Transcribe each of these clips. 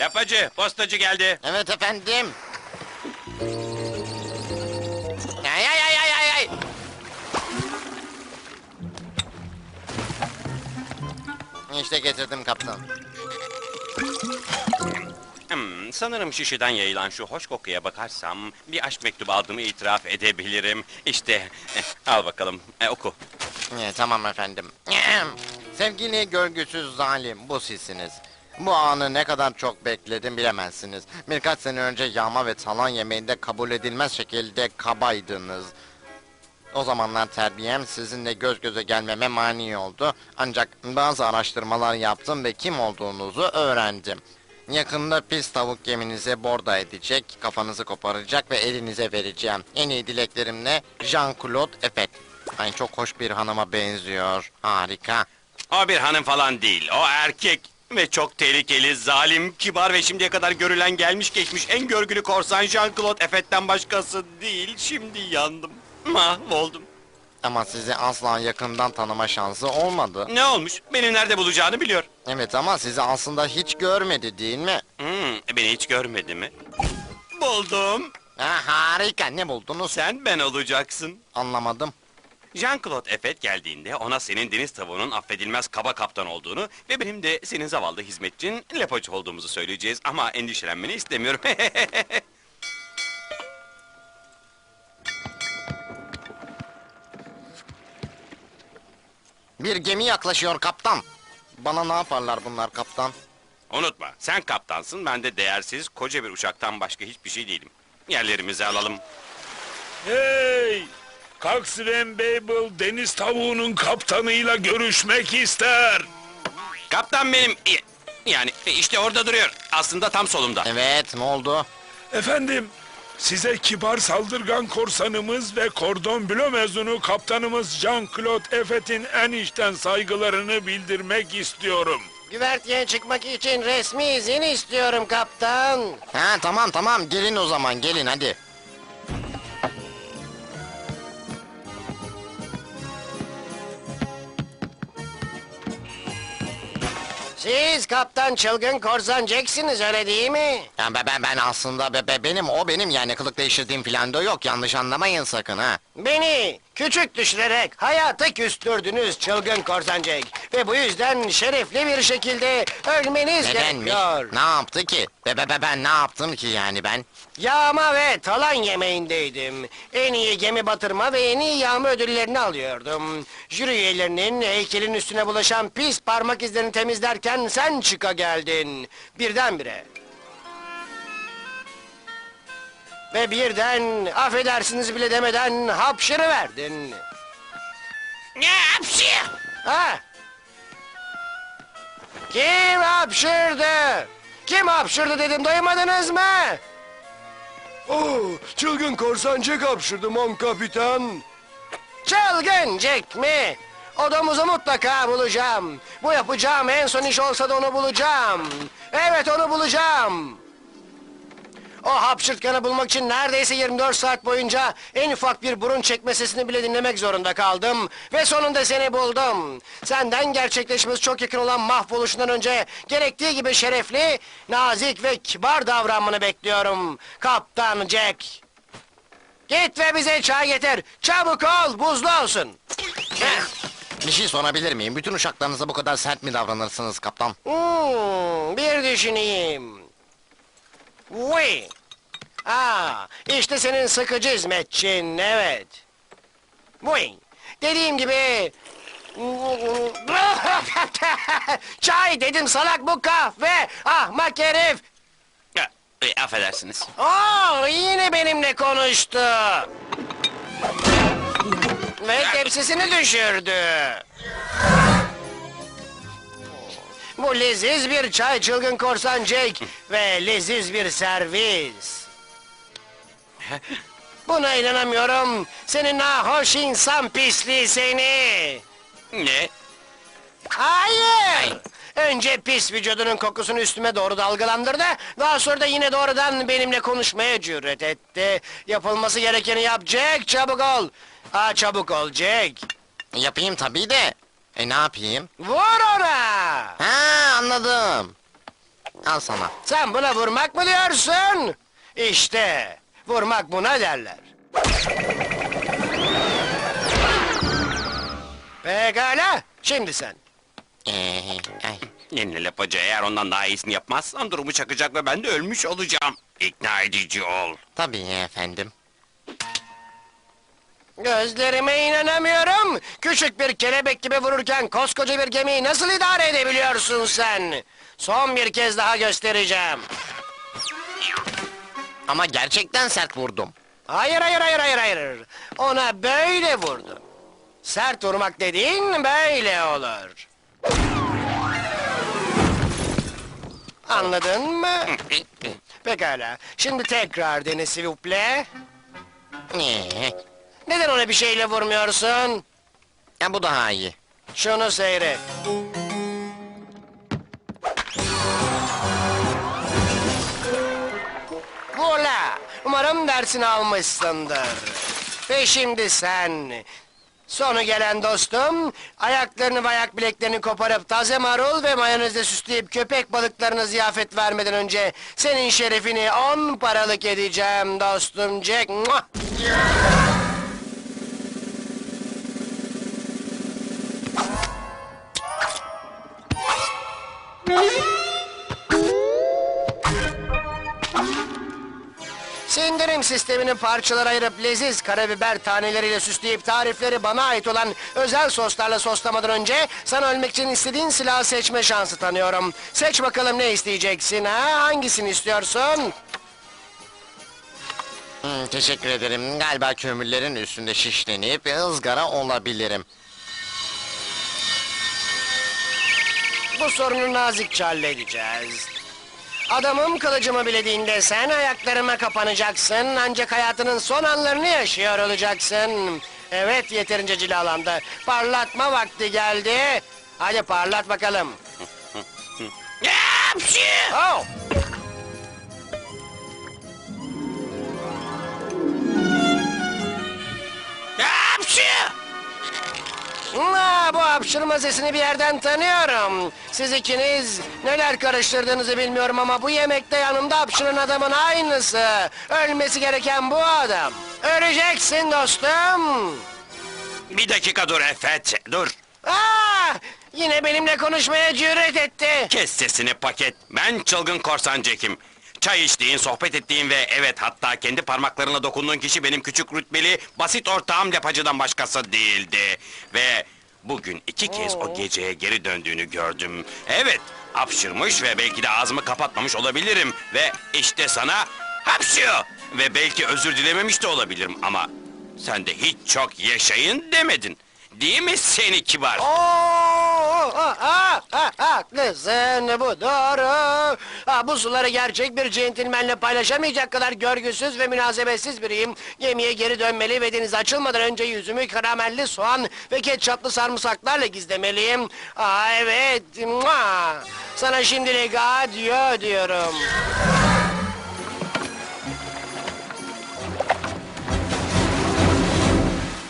Lapacı, postacı geldi. Evet efendim. Ay ay ay ay ay ay. İşte getirdim kaptan. Hmm, sanırım şişeden yayılan şu hoş kokuya bakarsam bir aşk mektubu aldığımı itiraf edebilirim. İşte, eh, al bakalım, eh, oku. Ee, tamam efendim. Sevgili görgüsüz zalim bu sizsiniz. Bu anı ne kadar çok bekledim bilemezsiniz. Birkaç sene önce yağma ve talan yemeğinde kabul edilmez şekilde kabaydınız. O zamanlar terbiyem sizinle göz göze gelmeme mani oldu. Ancak bazı araştırmalar yaptım ve kim olduğunuzu öğrendim. Yakında pis tavuk geminize borda edecek, kafanızı koparacak ve elinize vereceğim. En iyi dileklerimle Jean-Claude Effet. Ay çok hoş bir hanıma benziyor. Harika. O bir hanım falan değil, o erkek. Ve çok tehlikeli, zalim, kibar ve şimdiye kadar görülen gelmiş geçmiş en görgülü korsan Jean-Claude Effet'ten başkası değil. Şimdi yandım, mahvoldum. Ama sizi asla yakından tanıma şansı olmadı. Ne olmuş? Beni nerede bulacağını biliyor. Evet ama sizi aslında hiç görmedi değil mi? Hmm, beni hiç görmedi mi? Buldum. Ha, harika ne buldunuz? Sen ben olacaksın. Anlamadım. Jean-Claude Effet geldiğinde ona senin deniz tavuğunun affedilmez kaba kaptan olduğunu ve benim de senin zavallı hizmetçin Lepoç olduğumuzu söyleyeceğiz ama endişelenmeni istemiyorum. Bir gemi yaklaşıyor kaptan. Bana ne yaparlar bunlar kaptan? Unutma, sen kaptansın, ben de değersiz koca bir uçaktan başka hiçbir şey değilim. Yerlerimizi alalım. Hey! Kalk Sven Babel deniz tavuğunun kaptanıyla görüşmek ister. Kaptan benim... Yani işte orada duruyor. Aslında tam solumda. Evet ne oldu? Efendim, size kibar saldırgan korsanımız ve kordon bleu mezunu kaptanımız Jean-Claude Effet'in en içten saygılarını bildirmek istiyorum. Güverteye çıkmak için resmi izin istiyorum kaptan. Ha tamam tamam gelin o zaman gelin hadi. Kaptan çılgın korsan Jack'siniz öyle değil mi? Ya ben, ben, ben aslında be, be- benim o benim yani kılık değiştirdiğim filan da yok yanlış anlamayın sakın ha. Beni küçük düşürerek hayata küstürdünüz çılgın korsan Jack. Ve bu yüzden şerefli bir şekilde ölmeniz Nedenmiş? gerekiyor. Ne yaptı ki? Be, be, be, ben ne yaptım ki yani ben? Yağma ve talan yemeğindeydim. En iyi gemi batırma ve en iyi yağma ödüllerini alıyordum. Jüri üyelerinin heykelin üstüne bulaşan pis parmak izlerini temizlerken sen çıka geldin. Birdenbire. Ve birden affedersiniz bile demeden hapşırıverdin. Ne hapşi? Ha? Kim hapşırdı? Kim hapşırdı dedim duymadınız mı? Oh, çılgın korsan Jack hapşırdı mon kapitan. Çılgın Jack mi? O domuzu mutlaka bulacağım. Bu yapacağım en son iş olsa da onu bulacağım. Evet onu bulacağım. O hapşırtkanı bulmak için neredeyse 24 saat boyunca en ufak bir burun çekme sesini bile dinlemek zorunda kaldım. Ve sonunda seni buldum. Senden gerçekleşmesi çok yakın olan mahvoluşundan önce gerektiği gibi şerefli, nazik ve kibar davranmanı bekliyorum. Kaptan Jack. Git ve bize çay getir. Çabuk ol, buzlu olsun. Heh. Bir şey sorabilir miyim? Bütün uçaklarınıza bu kadar sert mi davranırsınız kaptan? Hmm, bir düşüneyim. Vay. Aa, işte senin sıkıcı hizmetçin, evet. Vay. Dediğim gibi... Çay dedim salak bu kahve, ahmak herif. E, affedersiniz. Oo, yine benimle konuştu. Ve tepsisini düşürdü. Bu leziz bir çay çılgın korsan Jake ve leziz bir servis. Buna inanamıyorum. Senin nahoş insan pisliği seni. Ne? Hayır. Önce pis vücudunun kokusunu üstüme doğru dalgalandırdı. Daha sonra da yine doğrudan benimle konuşmaya cüret etti. Yapılması gerekeni yap Jack. Çabuk ol. Ha çabuk ol Jack. Yapayım tabii de. E ne yapayım? Vur ona. Ha anladım. Al sana. Sen buna vurmak mı diyorsun? İşte vurmak buna derler. Pekala, şimdi sen. Ee, ay. Yeni lapacı eğer ondan daha iyisini yapmazsam durumu çakacak ve ben de ölmüş olacağım. İkna edici ol. Tabii efendim. Gözlerime inanamıyorum. Küçük bir kelebek gibi vururken koskoca bir gemiyi nasıl idare edebiliyorsun sen? Son bir kez daha göstereceğim. Ama gerçekten sert vurdum. Hayır hayır hayır hayır hayır. Ona böyle vurdum. Sert vurmak dediğin böyle olur. Anladın mı? Pekala. Şimdi tekrar dene s'il vous plaît. Neden ona bir şeyle vurmuyorsun? ya bu daha iyi. Şunu seyret. Vola! Umarım dersini almışsındır. Ve şimdi sen... Sonu gelen dostum, ayaklarını ve ayak bileklerini koparıp taze marul ve mayonezle süsleyip köpek balıklarına ziyafet vermeden önce senin şerefini on paralık edeceğim dostum Jack. Muah! Sindirim sistemini parçalara ayırıp leziz karabiber taneleriyle süsleyip tarifleri bana ait olan özel soslarla soslamadan önce sana ölmek için istediğin silahı seçme şansı tanıyorum. Seç bakalım ne isteyeceksin ha? Hangisini istiyorsun? Hmm, teşekkür ederim. Galiba kömürlerin üstünde şişlenip ızgara olabilirim. Bu sorunu nazikçe halledeceğiz. Adamım kılıcımı bilediğinde sen ayaklarıma kapanacaksın ancak hayatının son anlarını yaşıyor olacaksın. Evet yeterince cilalandı. Parlatma vakti geldi. Hadi parlat bakalım. Hapşi! Oh! Aa, bu hapşırma sesini bir yerden tanıyorum. Siz ikiniz neler karıştırdığınızı bilmiyorum ama bu yemekte yanımda hapşıran adamın aynısı. Ölmesi gereken bu adam. Öleceksin dostum. Bir dakika dur Efet, dur. Aa, yine benimle konuşmaya cüret etti. Kes sesini paket. Ben çılgın korsan Jack'im. Çay içtiğin, sohbet ettiğin ve evet hatta kendi parmaklarına dokunduğun kişi benim küçük rütbeli, basit ortağım lapacıdan başkası değildi. Ve bugün iki kez o geceye geri döndüğünü gördüm. Evet, hapşırmış ve belki de ağzımı kapatmamış olabilirim. Ve işte sana hapşıyor. Ve belki özür dilememiş de olabilirim ama sen de hiç çok yaşayın demedin. Değil mi seni kibar? Oo, ah, ah, haklısın bu doğru. Ah, bu suları gerçek bir centilmenle paylaşamayacak kadar görgüsüz ve münasebetsiz biriyim. Gemiye geri dönmeli ve deniz açılmadan önce yüzümü karamelli soğan ve ketçaplı sarımsaklarla gizlemeliyim. Aa evet. Mua. Sana şimdilik adieu diyorum.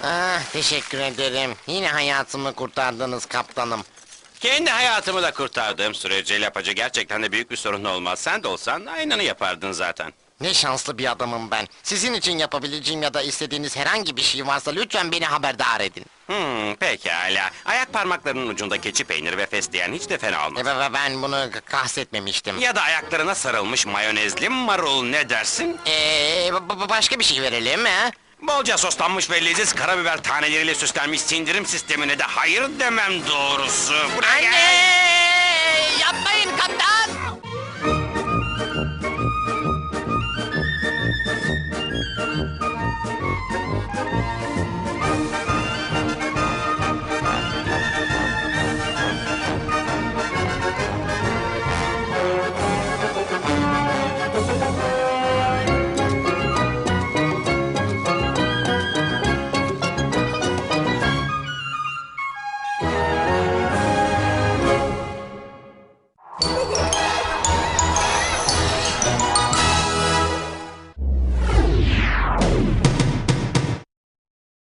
Ah, teşekkür ederim. Yine hayatımı kurtardınız kaptanım. Kendi hayatımı da kurtardığım sürece lapacı gerçekten de büyük bir sorun olmaz. Sen de olsan aynını yapardın zaten. Ne şanslı bir adamım ben. Sizin için yapabileceğim ya da istediğiniz herhangi bir şey varsa lütfen beni haberdar edin. Hmm, pekala. Ayak parmaklarının ucunda keçi peyniri ve fesleğen hiç de fena E, olmaz. ve- ve ben bunu kastetmemiştim. Ya da ayaklarına sarılmış mayonezli marul ne dersin? Ee, ba- ba- başka bir şey verelim ha? Bolca soslanmış ve leziz karabiber taneleriyle süslenmiş sindirim sistemine de hayır demem doğrusu. Buraya gel. Anne!